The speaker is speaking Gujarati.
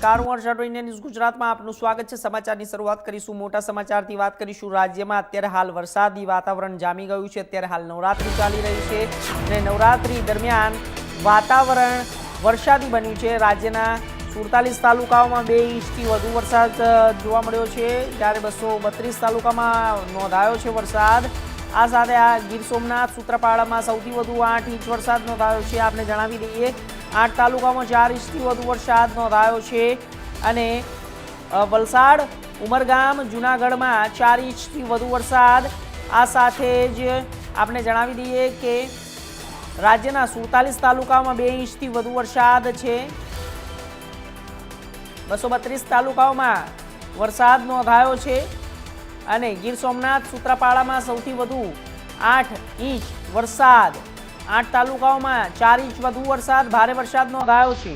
નમસ્કાર, હું હર્ષદ ઇન્ડિયન ન્યૂઝ ગુજરાતમાં આપનું સ્વાગત છે. સમાચારની શરૂઆત કરીશું. મોટા સમાચારથી વાત કરીશું. રાજ્યમાં અત્યારે હાલ વરસાદી વાતાવરણ જામી ગયું છે. અત્યારે હાલ નવરાત્રી ચાલી રહી છે અને નવરાત્રી દરમિયાન વાતાવરણ વરસાદી બન્યું છે. રાજ્યના સુડતાલીસ તાલુકાઓમાં બે ઇંચથી વધુ વરસાદ જોવા મળ્યો છે. જ્યારે બસો બત્રીસ તાલુકામાં નોંધાયો છે વરસાદ. આ સાથે આ ગીર સોમનાથ, સૂત્રાપાડામાં સૌથી વધુ આઠ ઇંચ વરસાદ નોંધાયો છે. આપને જણાવી દઈએ આઠ તાલુકામાં ચાર ઇંચથી વધુ વરસાદ નોંધાયો છે. અને વલસાડ, ઉમરગામ, જૂનાગઢમાં ચાર ઇંચથી વધુ વરસાદ. આ સાથે જ આપણે જણાવી દઈએ કે રાજ્યના સુડતાલીસ તાલુકાઓમાં બે ઇંચથી વધુ વરસાદ છે. બસો બત્રીસ તાલુકાઓમાં વરસાદ નોંધાયો છે. અને ગીર સોમનાથ, સૂત્રાપાડામાં સૌથી વધુ આઠ ઇંચ વરસાદ આઠ તાલુકાઓમાં ચાર ઇંચ વધુ વરસાદ ભારે વરસાદ નોંધાયો છે.